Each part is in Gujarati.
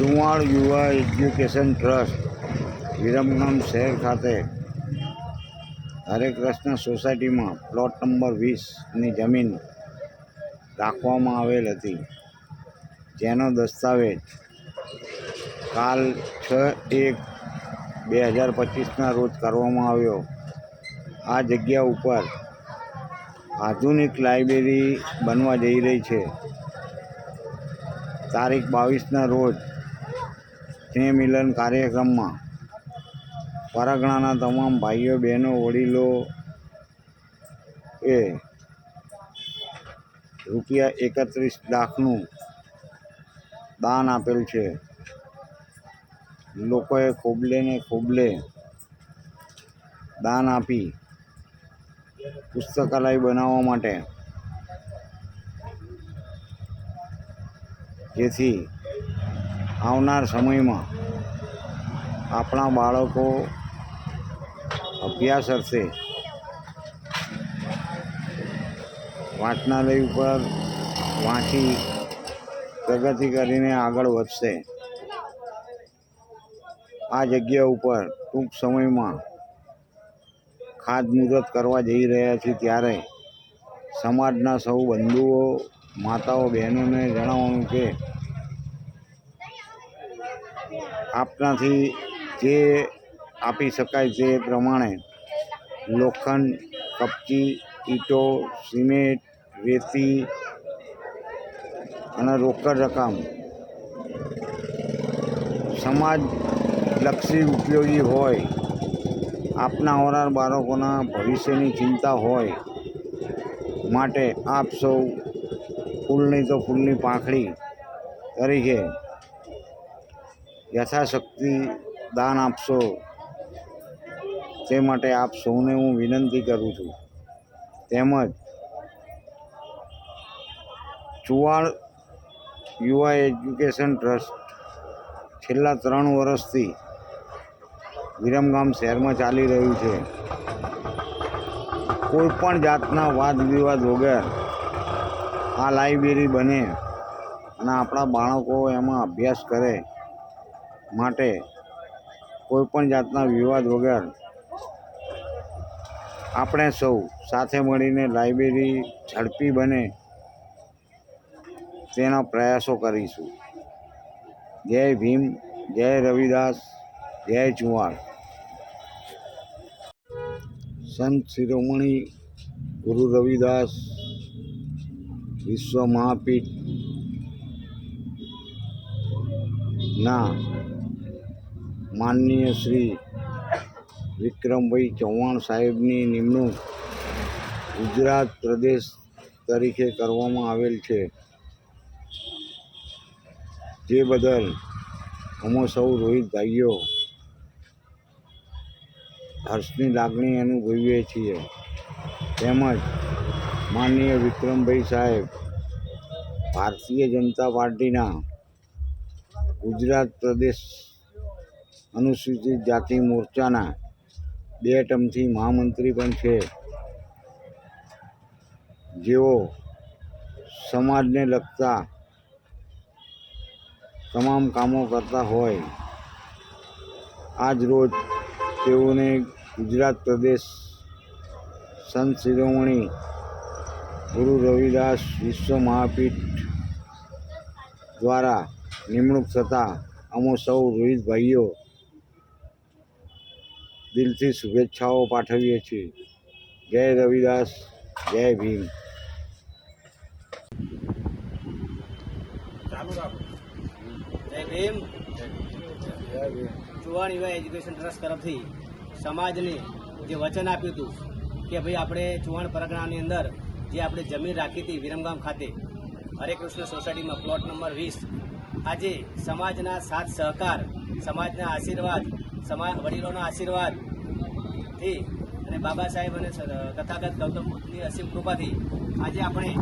ચુવાણ યુવા એજ્યુકેશન ટ્રસ્ટ, વિરમગામ શહેર ખાતે હરે કૃષ્ણ સોસાયટીમાં પ્લોટ નંબર વીસની જમીન રાખવામાં આવેલ હતી. જેનો દસ્તાવેજ કાલ છ એક બે હજાર પચીસના રોજ કરવામાં આવ્યો. આ જગ્યા ઉપર આધુનિક લાઇબ્રેરી બનવા જઈ રહી છે. તારીખ બાવીસના રોજ સ્નેહ મિલન કાર્યક્રમમાં પરગણાના તમામ ભાઈઓ, બહેનો, વડીલો એ રૂપિયા એકત્રીસ લાખનું દાન આપેલ છે. લોકોએ ખોબલે ને ખોબલે દાન આપી પુસ્તકાલય બનાવવા માટે જેથી આવનાર સમયમાં આપણા બાળકો અભ્યાસ અર્થે વાંચનાલય ઉપર વાંચી પ્રગતિ કરીને આગળ વધશે. આ જગ્યા ઉપર ટૂંક સમયમાં ખાતમુહૂર્ત કરવા જઈ રહ્યા છીએ ત્યારે સમાજના સૌ બંધુઓ, માતાઓ, બહેનોને જણાવવાનું કે આપનાથી જે આપી શકાય તે પ્રમાણે લોખંડ, કપચી, ઈંટો, સિમેન્ટ રેતી અને રોકડ રકમ સમાજલક્ષી ઉપયોગી હોય, આપના આવનાર બાળકોના ભવિષ્યની ચિંતા હોય માટે આપ સૌ ફૂલની તો ફૂલની પાંખડી તરીકે યથાશક્તિ દાન આપશો. તે માટે આપ સૌને હું વિનંતી કરું છું. તેમજ ચુવાડ યુવા એજ્યુકેશન ટ્રસ્ટ છેલ્લા ત્રણ વર્ષથી વિરમગામ શહેરમાં ચાલી રહ્યું છે. કોઈ પણ જાતના વાદ વિવાદ વગર આ લાઇબ્રેરી બને અને આપણા બાળકો એમાં અભ્યાસ કરે માટે કોઈપણ જાતના વિવાદ વગર આપણે સૌ સાથે મળીને લાઇબ્રેરી ઝડપી બને તેના પ્રયાસો કરીશું. જય ભીમ, જય રવિદાસ, જય ચુવાણ સંત શિરોમણી ગુરુ રવિદાસ, વિશ્વ મહાપીઠ ના માનનીય શ્રી વિક્રમભાઈ ચૌહાણ સાહેબની નિમણૂક ગુજરાત પ્રદેશ તરીકે કરવામાં આવેલ છે. જે બદલ અમે સૌ રોહિત ભાઈઓ હર્ષની લાગણી અનુભવીએ છીએ. તેમજ માનનીય વિક્રમભાઈ સાહેબ ભારતીય જનતા પાર્ટીના ગુજરાત પ્રદેશ અનુસૂચિત જાતિ મોરચાના બે ટર્મથી મહામંત્રી પણ છે. જેઓ સમાજને લગતા તમામ કામો કરતા હોય. આજ રોજ તેઓને ગુજરાત પ્રદેશ સંત શિરોમણી ગુરુ રવિદાસ વિશ્વ મહાપીઠ દ્વારા નિમણૂક થતાં અમો સૌ વિવિધ ભાઈઓ દિલથી શુભેચ્છાઓ પાઠવીએ છીએ. જય રવિદાસ, જય ભીમ. જય ભીમ. ચુવાણ યુવા એજ્યુકેશન ટ્રસ્ટ તરફથી સમાજને જે વચન આપ્યું હતું કે ભાઈ આપણે ચુવાણ પરગણાની અંદર જે આપણે જમીન રાખી હતી વિરમગામ ખાતે, હરે કૃષ્ણ સોસાયટીમાં પ્લોટ નંબર વીસ આજે સમાજના સાથ સહકાર, સમાજના આશીર્વાદ સમાજ વડીલોના આશીર્વાદથી અને બાબા સાહેબ અને તથાગત ગૌતમ બુદ્ધની અસીમ કૃપાથી આજે આપણે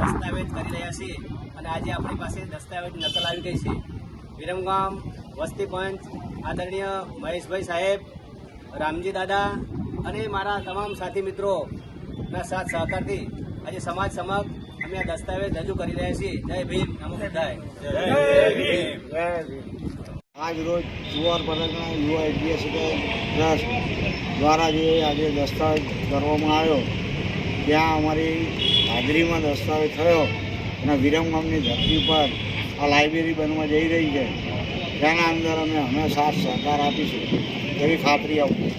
દસ્તાવેજ કરી રહ્યા છીએ અને આજે આપણી પાસે દસ્તાવેજ નકલ આવી ગઈ છે. વિરમગામ વસ્તી પંચ આદરણીય મહેશભાઈ સાહેબ, રામજી દાદા અને મારા તમામ સાથી મિત્રોના સાથ સહકારથી આજે સમાજ સમક્ષ અમે દસ્તાવેજ રજૂ કરી રહ્યા છીએ. જય ભીમ. નમો જય. આજ રોજ જુવાર પટેલના યુવા એડ્યુકેશન ટ્રસ્ટ દ્વારા જે આજે દસ્તાવેજ કરવામાં આવ્યો ત્યાં અમારી હાજરીમાં દસ્તાવેજ થયો અને વિરમગામની ધરતી પર આ લાઇબ્રેરી બનવા જઈ રહી છે. તેના અંદર અમે હંમેશા સહકાર આપીશું. એવી ખાતરી આપું